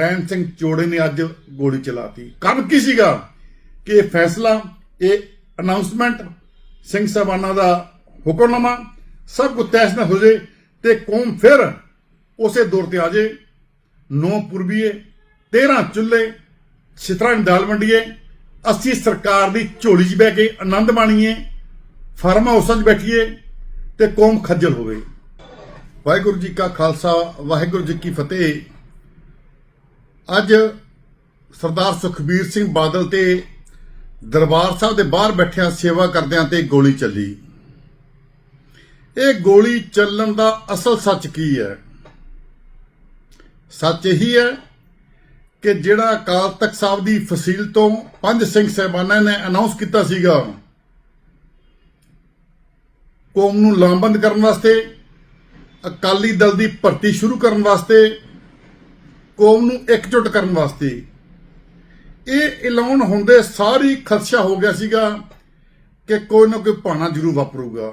ਰੈਣ ਸਿੰਘ ਚੋੜੇ ਨੇ ਅੱਜ ਗੋਲੀ ਚਲਾਤੀ। ਕੰਮ ਕੀ ਸੀਗਾ? ਕਿ ਇਹ ਫੈਸਲਾ, ਇਹ ਅਨਾਉਂਸਮੈਂਟ ਸਿੰਘ ਸਾਹਿਬਾਨਾਂ ਦਾ ਹੁਕਮਨਾਮਾ ਸਭ ਕੁਝ ਤੈਸ ਨਾ ਹੋ ਜੇ ਤੇ ਕੌਮ ਫਿਰ ਉਸੇ ਦੌਰ ਤੇ ਆ ਜੇ। ਨੌ ਪੁਰਬੀਏ 13 ਚੁੱਲੇ ਛਿਤਰਾਂ ਦੀ ਦਾਲ ਵੰਡੀਏ, ਅਸੀਂ ਸਰਕਾਰ ਦੀ ਝੋਲੀ 'ਚ ਬਹਿ ਕੇ ਆਨੰਦ ਮਾਣੀਏ, ਫਾਰਮ ਹਾਊਸਾਂ 'ਚ ਬੈਠੀਏ ਤੇ ਕੌਮ ਖੱਜਲ ਹੋਵੇ। ਵਾਹਿਗੁਰੂ ਜੀ ਕਾ ਖਾਲਸਾ, ਵਾਹਿਗੁਰੂ ਜੀ ਕੀ ਫਤਿਹ। ਅੱਜ ਸਰਦਾਰ ਸੁਖਬੀਰ ਸਿੰਘ ਬਾਦਲ ਤੇ ਦਰਬਾਰ ਸਾਹਿਬ ਦੇ ਬਾਹਰ ਬੈਠਿਆਂ ਸੇਵਾ ਕਰਦਿਆਂ ਤੇ ਗੋਲੀ ਚੱਲੀ। ਇਹ ਗੋਲੀ ਚੱਲਣ ਦਾ ਅਸਲ ਸੱਚ ਕੀ ਹੈ? ਸੱਚ ਇਹੀ ਹੈ ਕਿ ਜਿਹੜਾ ਅਕਾਲ ਤਖਤ ਸਾਹਿਬ ਦੀ ਫਸੀਲ ਤੋਂ ਪੰਜ ਸਿੰਘ ਸਹਿਬਾਨਾਂ ਨੇ ਅਨਾਉਂਸ ਕੀਤਾ ਸੀਗਾ, ਕੌਮ ਨੂੰ ਲਾਮਬੰਦ ਕਰਨ ਵਾਸਤੇ, ਅਕਾਲੀ ਦਲ ਦੀ ਭਰਤੀ ਸ਼ੁਰੂ ਕਰਨ ਵਾਸਤੇ ਕੌਮ ਨੂੰ ਇਕਜੁੱਟ ਕਰਨ ਵਾਸਤੇ। ਇਹ ਐਲਾਨ ਹੁੰਦੇ ਸਾਰੀ ਖਦਸ਼ਾ ਹੋ ਗਿਆ ਸੀਗਾ ਕਿ ਕੋਈ ਨਾ ਕੋਈ ਭਾਣਾ ਜ਼ਰੂਰ ਵਾਪਰੂਗਾ।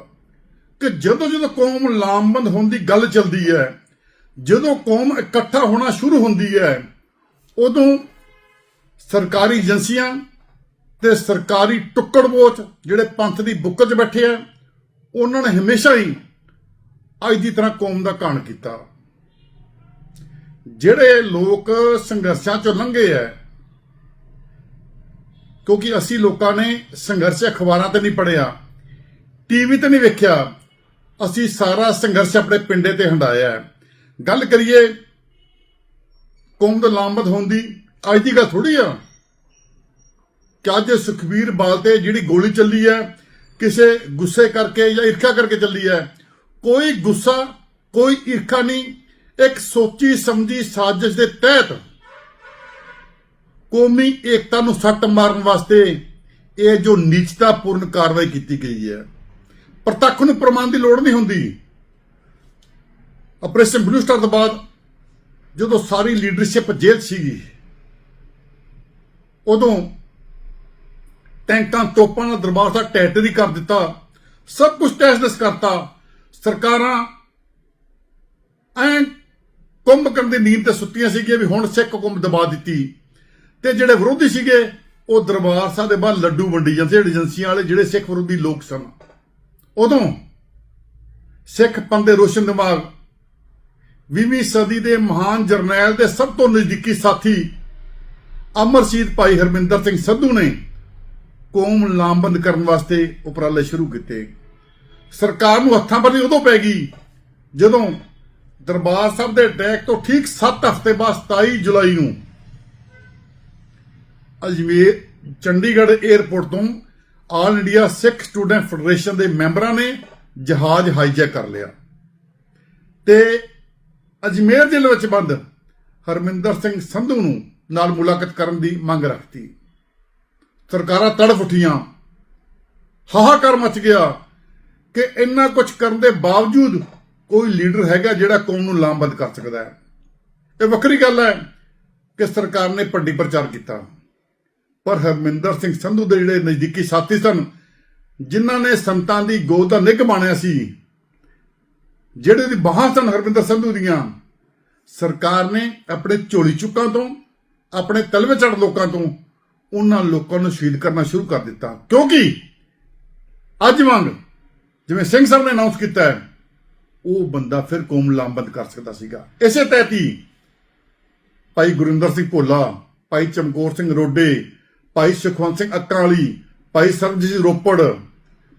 ਕਿ ਜਦੋਂ ਜਦੋਂ ਕੌਮ ਲਾਮਬੰਦ ਹੋਣ ਦੀ ਗੱਲ ਚੱਲਦੀ ਹੈ, ਜਦੋਂ ਕੌਮ ਇਕੱਠਾ ਹੋਣਾ ਸ਼ੁਰੂ ਹੁੰਦੀ ਹੈ, ਉਦੋਂ ਸਰਕਾਰੀ ਏਜੰਸੀਆਂ ਤੇ ਸਰਕਾਰੀ ਟੁੱਕੜਬੋਚ ਜਿਹੜੇ ਪੰਥ ਦੀ ਬੁੱਕ 'ਚ ਬੈਠੇ ਆ, ਉਹਨਾਂ ਨੇ ਹਮੇਸ਼ਾ ਹੀ ਅੱਜ ਦੀ ਤਰ੍ਹਾਂ ਕੌਮ ਦਾ ਕਾਣ ਕੀਤਾ। ਜਿਹੜੇ ਲੋਕ ਸੰਘਰਸ਼ਾਂ ਚੋਂ ਲੰਘੇ ਐ, ਕਿਉਂਕਿ ਅਸੀਂ ਲੋਕਾਂ ਨੇ ਸੰਘਰਸ਼ ਅਖਬਾਰਾਂ ਤੇ ਨਹੀਂ ਪੜਿਆ ਟੀਵੀ ਤੇ ਨਹੀਂ ਵੇਖਿਆ, ਅਸੀਂ ਸਾਰਾ ਸੰਘਰਸ਼ ਆਪਣੇ ਪਿੰਡੇ ਤੇ ਹੰਡਾਇਆ ਗੱਲ ਕਰੀਏ ਕੌਮ ਦਾ ਲਾਮਬਦ ਹੋਣ ਦੀ, ਅੱਜ ਦੀ ਗੱਲ ਥੋੜੀ ਆ ਕਿ ਅੱਜ ਸੁਖਬੀਰ ਬਾਲ ਤੇ ਜਿਹੜੀ ਗੋਲੀ ਚੱਲੀ ਹੈ ਕਿਸੇ ਗੁੱਸੇ ਕਰਕੇ ਜਾਂ ਈਰਖਾ ਕਰਕੇ ਚੱਲੀ ਹੈ ਕੋਈ ਗੁੱਸਾ, ਕੋਈ ਈਰਖਾ ਨਹੀਂ ਇੱਕ ਸੋਚੀ ਸਮਝੀ ਸਾਜ਼ਿਸ਼ ਦੇ ਤਹਿਤ ਕੌਮੀ ਏਕਤਾ ਨੂੰ ਸੱਟ ਮਾਰਨ ਵਾਸਤੇ ਇਹ ਜੋ ਨੀਚਤਾਪੂਰਨ ਕਾਰਵਾਈ ਕੀਤੀ ਗਈ ਹੈ, ਪ੍ਰਤੱਖ ਨੂੰ ਪ੍ਰਮਾਣ ਦੀ ਲੋੜ ਨਹੀਂ ਹੁੰਦੀ। ਆਪਰੇਸ਼ਨ ਬਲੂ ਸਟਾਰ ਤੋਂ ਬਾਅਦ ਜਦੋਂ ਸਾਰੀ ਲੀਡਰਸ਼ਿਪ ਜੇਲ੍ਹ ਸੀਗੀ, ਉਦੋਂ ਟੈਂਕਾਂ ਤੋਪਾਂ ਦਾ ਦਰਬਾਰ ਸਾਹਿਬ ਟੈਟਰੀ ਕਰ ਦਿੱਤਾ, ਸਭ ਕੁਝ ਟੈਸਟਸ ਕਰਤਾ। ਸਰਕਾਰਾਂ ਐਂ ਕੁੰਭ ਕਰਨ ਦੀ ਨੀਂਦ ਤੇ ਸੁੱਤੀਆਂ ਸੀਗੀਆਂ ਵੀ ਹੁਣ ਸਿੱਖ ਕੁੰਭ ਦਬਾ ਦਿੱਤੀ। ਤੇ ਜਿਹੜੇ ਵਿਰੋਧੀ ਸੀਗੇ, ਉਹ ਦਰਬਾਰ ਸਾਹਿਬ ਦੇ ਬਾਹਰ ਲੱਡੂ ਵੰਡੀ ਜਾਂਦੇ ਏਜੰਸੀਆਂ ਵਾਲੇ, ਜਿਹੜੇ ਸਿੱਖ ਵਿਰੋਧੀ ਲੋਕ ਸਨ। ਉਦੋਂ ਸਿੱਖ ਪੰਥ ਰੋਸ਼ਨ ਦਿਮਾਗ 20ਵੀਂ ਸਦੀ ਦੇ ਮਹਾਨ ਜਰਨੈਲ ਦੇ ਸਭ ਤੋਂ ਨਜ਼ਦੀਕੀ ਸਾਥੀ ਅਮਰਸੀਤ ਭਾਈ ਹਰਮਿੰਦਰ ਸਿੰਘ ਸੰਧੂ ਨੇ ਕੌਮ ਲਾਮਬੰਦ ਕਰਨ ਵਾਸਤੇ ਉਪਰਾਲੇ ਸ਼ੁਰੂ ਕੀਤੇ। ਸਰਕਾਰ ਨੂੰ ਹੱਥਾਂ ਪਰ ਉਦੋਂ ਪੈ ਗਈ ਜਦੋਂ ਦਰਬਾਰ ਸਾਹਿਬ ਦੇ ਅਟੈਕ ਤੋਂ ਠੀਕ 7 ਹਫ਼ਤੇ ਬਾਅਦ 27 ਜੁਲਾਈ ਨੂੰ ਅਜਮੇਰ, ਚੰਡੀਗੜ੍ਹ 에ਅਰਪੋਰਟ ਤੋਂ all India Sikh student federation ਦੇ ਮੈਂਬਰਾਂ ਨੇ ਜਹਾਜ਼ ਹਾਈਜੈਕ ਕਰ ਲਿਆ। ਤੇ ਅਜਮੇਰ ਜ਼ਿਲ੍ਹੇ ਵਿੱਚ ਬੰਦ ਹਰਮਿੰਦਰ ਸਿੰਘ ਸੰਧੂ ਨੂੰ ਨਾਲ ਮੁਲਾਕਾਤ ਕਰਨ ਦੀ ਮੰਗ ਰੱਖਤੀ। ਸਰਕਾਰਾਂ ਤੜਫ ਉੱਠੀਆਂ। ਹਾਹਾਕਾਰ ਮਚ ਗਿਆ ਕਿ ਇੰਨਾ ਕੁਝ ਕਰਨ ਦੇ ਬਾਵਜੂਦ ਕੋਈ ਲੀਡਰ ਹੈਗਾ ਜਿਹੜਾ ਕੌਮ ਨੂੰ ਲਾਮਬੰਦ ਕਰ ਸਕਦਾ ਹੈ? ਇਹ ਵੱਖਰੀ ਗੱਲ ਹੈ ਕਿ ਸਰਕਾਰ ਨੇ ਪੱਡੀ ਪ੍ਰਚਾਰ ਕੀਤਾ। ਪਰ ਹਰਮਿੰਦਰ ਸਿੰਘ ਸੰਧੂ ਦੇ ਜਿਹੜੇ ਨਜ਼ਦੀਕੀ ਸਾਥੀ ਸਨ, ਜਿਨ੍ਹਾਂ ਨੇ ਸੰਤਾਂ ਦੀ ਗੋਦ ਦਾ ਨਿੱਘ ਬਾਣਿਆ ਸੀ, ਜਿਹੜੇ ਦੀ ਬਾਹਾਂ ਸਨ ਹਰਮਿੰਦਰ ਸੰਧੂ ਦੀਆਂ, ਸਰਕਾਰ ਨੇ ਆਪਣੇ ਝੋਲੀ ਚੁੱਕਾਂ ਤੋਂ, ਆਪਣੇ ਤਲਵੇ ਚੜ ਲੋਕਾਂ ਤੋਂ, ਉਹਨਾਂ ਲੋਕਾਂ ਨੂੰ ਸ਼ਹੀਦ ਕਰਨਾ ਸ਼ੁਰੂ ਕਰ ਦਿੱਤਾ। ਕਿਉਂਕਿ ਅੱਜ ਵਾਂਗ ਜਿਵੇਂ ਸਿੰਘ ਸਾਹਿਬ ਨੇ ਅਨਾਉਂਸ ਕੀਤਾ ਹੈ ਉਹ ਬੰਦਾ ਫਿਰ ਕੌਮ ਲਾਮਬੰਦ ਕਰ ਸਕਦਾ ਸੀਗਾ। ਇਸੇ ਤਹਿਤ ਹੀ ਭਾਈ ਗੁਰਿੰਦਰ ਸਿੰਘ ਭੋਲਾ, ਭਾਈ ਚਮਕੌਰ ਸਿੰਘ ਰੋਡੇ, ਭਾਈ ਸੁਖਵੰਤ ਸਿੰਘ ਅਕਾਲੀ, ਭਾਈ ਸਰਬਜੀਤ ਰੋਪੜ,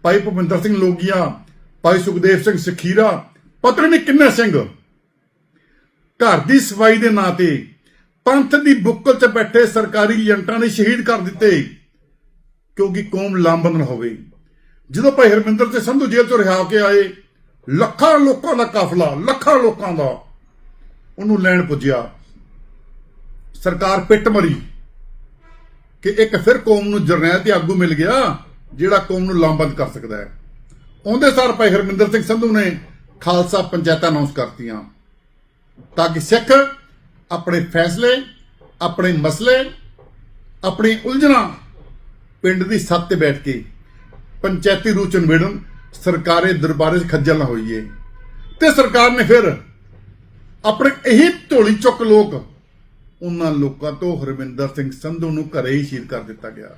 ਭਾਈ ਭੁਪਿੰਦਰ ਸਿੰਘ ਲੋਗੀਆ, ਭਾਈ ਸੁਖਦੇਵ ਸਿੰਘ ਸਖੀਰਾ, ਪਤਾ ਨੇ ਕਿੰਨੇ ਸਿੰਘ। ਘਰ ਦੀ ਸਫ਼ਾਈ ਦੇ ਨਾਂ ਤੇ ਪੰਥ ਦੀ ਬੁੱਕਲ 'ਚ ਬੈਠੇ ਸਰਕਾਰੀ ਏਜੰਟਾਂ ਨੇ ਸ਼ਹੀਦ ਕਰ ਦਿੱਤੇ, ਕਿਉਂਕਿ ਕੌਮ ਲਾਮਬੰਦ ਨਾ ਹੋਵੇ। ਜਦੋਂ ਭਾਈ ਹਰਮਿੰਦਰ ਤੇ ਸੰਧੂ ਜੇਲ੍ਹ ਤੋਂ ਰਿਹਾ ਕੇ ਆਏ ਲੱਖਾਂ ਲੋਕਾਂ ਦਾ ਕਾਫਲਾ, ਲੱਖਾਂ ਲੋਕਾਂ ਦਾ। ਉਹਨੂੰ ਲੈਣ ਪੁੱਜਿਆ। ਸਰਕਾਰ ਪਿੱਟ ਮਰੀ। ਕਿ ਇੱਕ ਫਿਰ ਕੌਮ ਨੂੰ ਜਰਨੈਲ ਤੇ ਆਗੂ ਮਿਲ ਗਿਆ, ਜਿਹੜਾ ਕੌਮ ਨੂੰ ਲਾਮਬੰਦ ਕਰ ਸਕਦਾ ਹੈ। ਉਹਦੇ ਸਾਰ ਭਾਈ ਹਰਮਿੰਦਰ ਸਿੰਘ ਸੰਧੂ ਨੇ ਖਾਲਸਾ ਪੰਚਾਇਤਾਂ ਅਨਾਉਂਸ ਕਰਤੀਆਂ। ਤਾਂ ਕਿ ਸਿੱਖ ਆਪਣੇ ਫੈਸਲੇ, ਆਪਣੇ ਮਸਲੇ, ਆਪਣੀ ਉਲਝਣਾਂ ਪਿੰਡ ਦੀ ਸੱਤ ਤੇ ਬੈਠ ਕੇ ਪੰਚਾਇਤੀ ਰੂਚ ਚ ਨਿਬੇੜਨ ਸਰਕਾਰੇ ਦਰਬਾਰੇ 'ਚ ਖੱਜਲ ਨਾ ਹੋਈਏ। ਤੇ ਸਰਕਾਰ ਨੇ ਫਿਰ ਆਪਣੇ ਇਹੀ ਢੋਲੀ ਚੁੱਕ ਲੋਕ ਉਹਨਾਂ ਲੋਕਾਂ ਤੋਂ ਹਰਵਿੰਦਰ ਸਿੰਘ ਸੰਧੂ ਨੂੰ ਘਰੇ ਹੀ ਸ਼ਹੀਦ ਕਰ ਦਿੱਤਾ ਗਿਆ।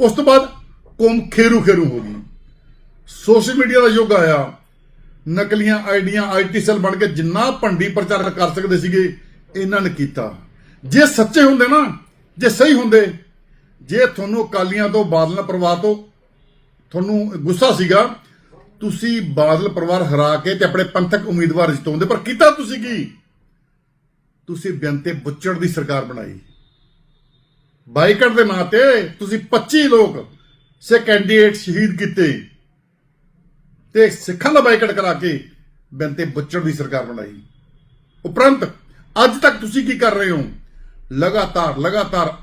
ਉਸ ਤੋਂ ਬਾਅਦ ਕੌਮ ਖੇਰੂ ਖੇਰੂ ਹੋ ਗਈ। ਸੋਸ਼ਲ ਮੀਡੀਆ ਦਾ ਯੁੱਗ ਆਇਆ। ਨਕਲੀਆਂ ਆਈਡੀਆਂ ਆਈਟੀ ਸੈੱਲ ਬਣ ਕੇ ਜਿੰਨਾ ਭੰਡੀ ਪ੍ਰਚਾਰ ਕਰ ਸਕਦੇ ਸੀਗੇ, ਇਹਨਾਂ ਨੇ ਕੀਤਾ। ਜੇ ਸੱਚੇ ਹੁੰਦੇ ਨਾ, ਜੇ ਸਹੀ ਹੁੰਦੇ, ਜੇ ਤੁਹਾਨੂੰ ਅਕਾਲੀਆਂ ਤੋਂ ਬਾਦਲ ਪਰਿਵਾਰ ਤੋਂ ਤੁਹਾਨੂੰ ਗੁੱਸਾ ਸੀਗਾ, ਤੁਸੀਂ ਬਾਦਲ ਪਰਿਵਾਰ ਹਰਾ ਕੇ ਤੇ ਆਪਣੇ ਪੰਥਕ ਉਮੀਦਵਾਰ ਜਿਤਾਉਂਦੇ, ਪਰ ਕੀਤਾ ਤੁਸੀਂ ਕੀ? ਤੁਸੀਂ ਬੇਅੰਤੇ ਬੁੱਚੜ ਦੀ ਸਰਕਾਰ ਬਣਾਈ। ਬਾਈਕਟ ਦੇ ਨਾਂ ਤੇ ਤੁਸੀਂ 25 ਲੋਕ ਸੇ ਕੈਂਡੀਡੇਟ ਸ਼ਹੀਦ ਕੀਤੇ ਤੇ ਸਿੱਖਾਂ ਦਾ ਬਾਈਕਟ ਕਰਾ ਕੇ ਬੇਅੰਤੇ ਬੁੱਚੜ ਦੀ ਸਰਕਾਰ ਬਣਾਈ। ਉਪਰੰਤ ਅੱਜ ਤੱਕ ਤੁਸੀਂ ਕੀ ਕਰ ਰਹੇ ਹੋ? ਲਗਾਤਾਰ ਲਗਾਤਾਰ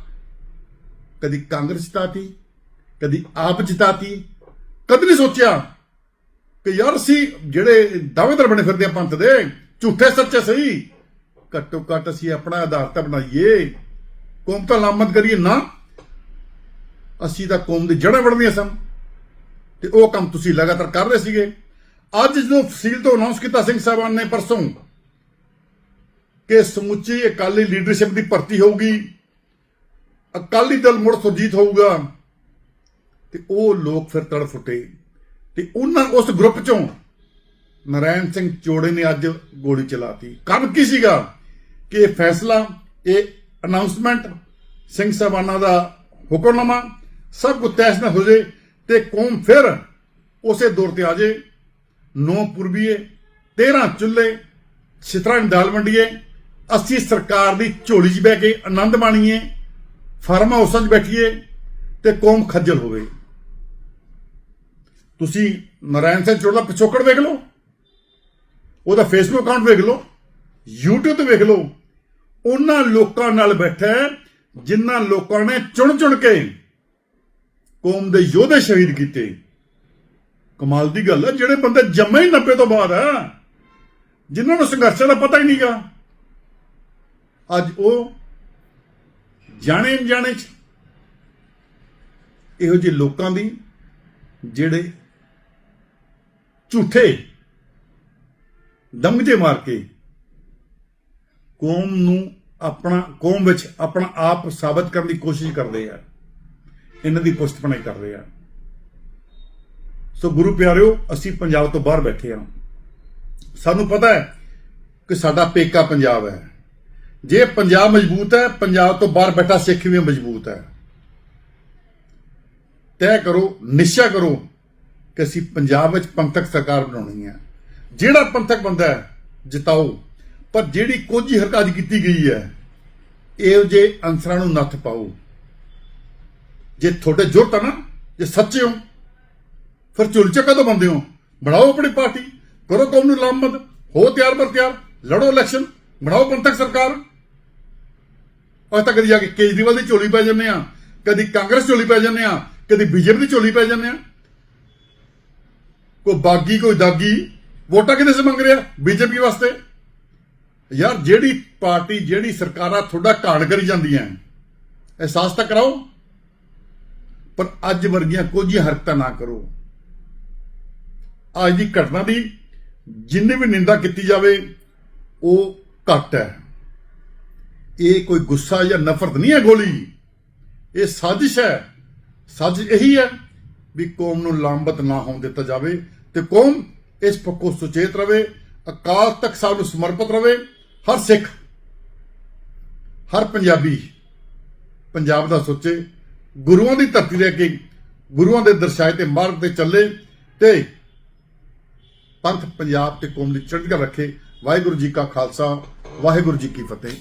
ਕਦੀ ਕਾਂਗਰਸ ਜਿਤਾਤੀ, ਕਦੀ ਆਪ ਜਿਤਾਤੀ ਕਦੇ ਨਹੀਂ ਸੋਚਿਆ ਕਿ ਯਾਰ ਅਸੀਂ ਜਿਹੜੇ ਦਾਅਵੇਦਾਰ ਬਣੇ ਫਿਰਦੇ ਆ ਪੰਥ ਦੇ, ਝੂਠੇ ਸੱਚੇ ਸਹੀ, ਘੱਟੋ ਘੱਟ ਅਸੀਂ ਆਪਣਾ ਆਧਾਰ ਤਾਂ ਬਣਾਈਏ। ਕੌਮ ਤਾਂ ਲਾਮਤ ਕਰੀਏ ਨਾ। ਅਸੀਂ ਤਾਂ ਕੌਮ ਦੀ ਜੜ੍ਹਾਂ ਵੜਨੀਆਂ ਸਨ ਤੇ ਉਹ ਕੰਮ ਤੁਸੀਂ ਲਗਾਤਾਰ ਕਰ ਰਹੇ ਸੀਗੇ। ਅੱਜ ਜਦੋਂ ਫਸੀਲ ਤੋਂ ਅਨਾਉਂਸ ਕੀਤਾ ਸਿੰਘ ਸਾਹਿਬਾਨ ਨੇ ਪਰਸੋਂ ਕਿ ਸਮੁੱਚੀ ਅਕਾਲੀ ਲੀਡਰਸ਼ਿਪ ਦੀ ਭਰਤੀ ਹੋਊਗੀ, ਅਕਾਲੀ ਦਲ ਮੁੜ ਸੁਰਜੀਤ ਹੋਊਗਾ ਤੇ ਉਹ ਲੋਕ ਫਿਰ ਤੜਫੁੱਟੇ ਤੇ ਉਹਨਾਂ ਉਸ ਗਰੁੱਪ ਚੋਂ ਨਰਾਇਣ ਸਿੰਘ ਚੋੜੇ ਨੇ ਅੱਜ ਗੋਲੀ ਚਲਾਤੀ। ਕੰਮ ਕੀ ਸੀਗਾ? ਕਿ ਇਹ ਫੈਸਲਾ, ਇਹ ਅਨਾਉਂਸਮੈਂਟ ਸਿੰਘ ਸਾਹਿਬਾਨਾਂ ਦਾ ਹੁਕਮਨਾਮਾ ਸਭ ਕੁਝ ਤੈਸ ਨਾ ਹੋ ਜੇ ਤੇ ਕੌਮ ਫਿਰ ਉਸੇ ਦੌਰ ਤੇ ਆ ਜੇ। ਨੌ ਪੁਰਬੀਏ 13 ਚੁੱਲੇ ਛਿਤਰਾਂ ਦਾਲ ਵੰਡੀਏ, ਅਸੀਂ ਸਰਕਾਰ ਦੀ ਝੋਲੀ 'ਚ ਬਹਿ ਕੇ ਆਨੰਦ ਮਾਣੀਏ, ਫਾਰਮ ਹਾਊਸਾਂ 'ਚ ਬੈਠੀਏ ਤੇ ਕੌਮ ਖੱਜਲ ਹੋਵੇ। ਤੁਸੀਂ ਨਰਾਇਣ ਸਿੰਘ ਚੋੜਾ ਪਿਛੋਕੜ ਵੇਖ ਲਓ, ਉਹਦਾ ਫੇਸਬੁੱਕ ਅਕਾਊਂਟ ਵੇਖ ਲਓ, YouTube ਤੇ ਵੇਖ ਲਓ, ਉਹਨਾਂ ਲੋਕਾਂ ਨਾਲ ਬੈਠਾ ਜਿਨ੍ਹਾਂ ਲੋਕਾਂ ਨੇ ਚੁਣ ਚੁਣ ਕੇ ਕੌਮ ਦੇ ਯੋਧੇ ਸ਼ਹੀਦ ਕੀਤੇ। ਕਮਾਲ ਦੀ ਗੱਲ ਹੈ, ਜਿਹੜੇ ਬੰਦੇ ਜੰਮੇ ਹੀ 90 ਤੋਂ ਬਾਅਦ ਹੈ, ਜਿਨ੍ਹਾਂ ਨੂੰ ਸੰਘਰਸ਼ਾਂ ਦਾ ਪਤਾ ਹੀ ਨਹੀਂਗਾ ਅੱਜ ਉਹ ਜਾਣੇ ਅਣਜਾਣੇ ਚ ਇਹੋ ਜਿਹੇ ਲੋਕਾਂ ਦੀ ਜਿਹੜੇ ਝੂਠੇ ਦਮਜੇ ਮਾਰ ਕੇ ਕੌਮ ਨੂੰ ਆਪਣਾ, ਕੌਮ ਵਿੱਚ ਆਪਣਾ ਆਪ ਸਾਬਤ ਕਰਨ ਦੀ ਕੋਸ਼ਿਸ਼ ਕਰਦੇ ਆ, ਇਹਨਾਂ ਦੀ ਪੁਸ਼ਤ ਪਣਾਈ ਕਰ ਰਹੇ ਆ। ਸੋ ਗੁਰੂ ਪਿਆਰਿਓ, ਅਸੀਂ ਪੰਜਾਬ ਤੋਂ ਬਾਹਰ ਬੈਠੇ ਆ ਸਾਨੂੰ ਪਤਾ ਹੈ ਕਿ ਸਾਡਾ ਪੇਕਾ ਪੰਜਾਬ ਹੈ। ਜੇ ਪੰਜਾਬ ਮਜ਼ਬੂਤ ਹੈ, ਪੰਜਾਬ ਤੋਂ ਬਾਹਰ ਬੈਠਾ ਸਿੱਖ ਵੀ ਮਜ਼ਬੂਤ ਹੈ। ਤੈਅ ਕਰੋ, ਨਿਸ਼ਚਾ ਕਰੋ ਕਿ ਅਸੀਂ ਪੰਜਾਬ ਵਿੱਚ ਪੰਥਕ ਸਰਕਾਰ ਬਣਾਉਣੀ ਹੈ। ਜਿਹੜਾ ਪੰਥਕ ਬੰਦਾ ਜਿਤਾਓ। ਪਰ ਜਿਹੜੀ ਕੋਝੀ ਹਰਕਤ ਕੀਤੀ ਗਈ ਹੈ, ਇਹੋ ਜੇ ਅਨਸਰਾਂ ਨੂੰ ਨੱਥ ਪਾਓ। ਜੇ ਤੁਹਾਡੇ ਜੁਰਤ ਆ ਨਾ, ਜੇ ਸੱਚੇ ਹੋ, ਫਿਰ ਝੁਲ ਚੱਕਾ ਤੋਂ ਬੰਦੇ ਹੋ? ਬਣਾਓ ਆਪਣੀ ਪਾਰਟੀ, ਕਰੋ ਕੌਮ ਨੂੰ ਲਾਮਤ ਹੋ ਤਿਆਰ ਬਰ ਤਿਆਰ, ਲੜੋ ਇਲੈਕਸ਼ਨ ਬਣਾਓ ਪੰਥਕ ਸਰਕਾਰ। ਅੱਜ ਤੱਕ ਕਦੀ ਜਾ ਕੇ ਕੇਜਰੀਵਾਲ ਦੀ ਝੋਲੀ ਪੈ ਜੰਨੇ ਆ, ਕਦੀ ਕਾਂਗਰਸ ਝੋਲੀ ਪੈ ਜੰਨੇ ਆ, ਕਦੀ ਬੀਜੇਪੀ ਦੀ ਝੋਲੀ ਪੈ ਜੰਨੇ ਆ। ਕੋਈ ਬਾਗੀ, ਕੋਈ ਦਾਗੀ, ਵੋਟਾਂ ਕਿਹਦੇ ਸੇ ਮੰਗ ਰਿਹਾ ਬੀਜੇਪੀ ਵਾਸਤੇ? ਯਾਰ, ਜਿਹੜੀ ਪਾਰਟੀ, ਜਿਹੜੀ ਸਰਕਾਰਾਂ ਤੁਹਾਡਾ ਘਾਣ ਕਰੀ ਜਾਂਦੀਆਂ ਅਹਿਸਾਸ ਤਾਂ ਕਰਾਓ। ਪਰ ਅੱਜ ਵਰਗੀਆਂ ਕੁਝ ਹਰਕਤਾਂ ਨਾ ਕਰੋ। ਅੱਜ ਦੀ ਘਟਨਾ ਦੀ ਜਿੰਨੇ ਵੀ ਨਿੰਦਾ ਕੀਤੀ ਜਾਵੇ, ਉਹ ਘੱਟ ਹੈ ਇਹ ਕੋਈ ਗੁੱਸਾ ਜਾਂ ਨਫ਼ਰਤ ਨਹੀਂ ਹੈ ਗੋਲੀ। ਇਹ ਸਾਜ਼ਿਸ਼ ਹੈ ਸਾਜ਼ਿਸ਼ ਇਹੀ ਹੈ ਵੀ ਕੌਮ ਨੂੰ ਲਾਂਬਤ ਨਾ ਹੋਣ ਦਿੱਤਾ ਜਾਵੇ ਤੇ ਕੌਮ ਇਸ ਪੱਖੋਂ ਸੁਚੇਤ ਰਵੇ, ਅਕਾਲ ਤਖਤ ਸਾਹਿਬ ਨੂੰ ਸਮਰਪਿਤ ਰਵੇ। ਹਰ ਸਿੱਖ, ਹਰ ਪੰਜਾਬੀ ਪੰਜਾਬ ਦਾ ਸੋਚੇ, ਗੁਰੂਆਂ ਦੀ ਧਰਤੀ ਲੈ ਕੇ ਗੁਰੂਆਂ ਦੇ ਦਰਸਾਏ ਤੇ ਮਾਰਗ ਤੇ ਚੱਲੇ ਤੇ ਪੰਥ ਪੰਜਾਬ ਤੇ ਕੌਮ ਦੀ ਚੜ੍ਹਦੀ ਰੱਖੇ। ਵਾਹਿਗੁਰੂ ਜੀ ਕਾ ਖਾਲਸਾ, ਵਾਹਿਗੁਰੂ ਜੀ ਕੀ ਫਤਿਹ।